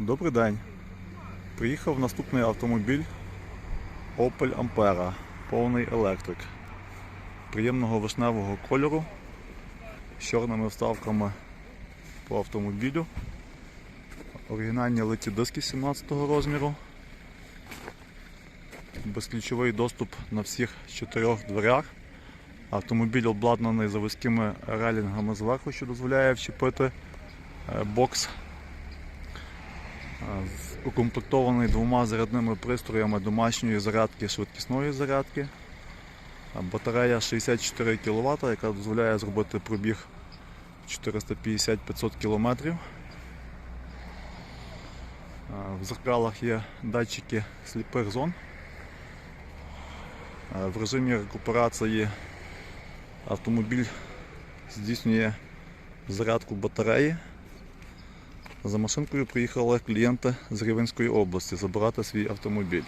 Добрий день. Приїхав наступний автомобіль Opel Ampera, повний електрик. Приємного вишневого кольору з чорними вставками по автомобілю. Оригінальні литі диски 17 розміру. Безключовий доступ на всіх чотирьох дверях. Автомобіль обладнаний заводськими релінгами зверху, що дозволяє вчепити е, бокс укомплектований двома зарядними пристроями домашньої зарядки швидкісної зарядки. Батарея 64 кВт, яка дозволяє зробити пробіг 450-500 км. В зеркалах є датчики сліпих зон. В режимі рекуперації автомобіль здійснює зарядку батареї. За машинкою приїхали клієнти з Рівенської області забирати свій автомобіль.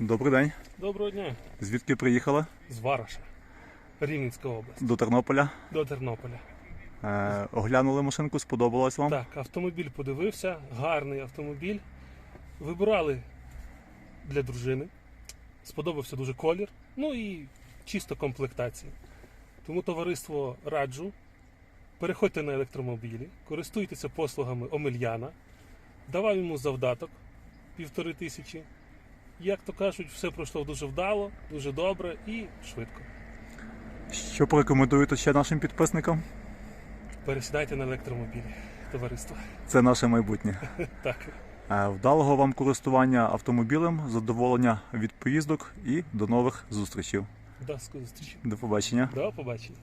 Добрий день. Доброго дня. Звідки приїхали? З Вараша, Рівненська область, До Тернополя. до Тернополя. Е, оглянули машинку, сподобалось вам? Так, автомобіль подивився, гарний автомобіль. Вибирали для дружини. Сподобався дуже колір, ну і чисто комплектація. Тому товариство раджу. Переходьте на електромобілі, користуйтеся послугами Омельяна, давав йому завдаток півтори тисячі. Як то кажуть, все пройшло дуже вдало, дуже добре і швидко. Що порекомендуєте ще нашим підписникам? Пересідайте на електромобілі, товариство. Це наше майбутнє. Так. Е, Вдалого вам користування автомобілем, задоволення від поїздок і до нових зустрічей. До зустрічі. До побачення. До побачення.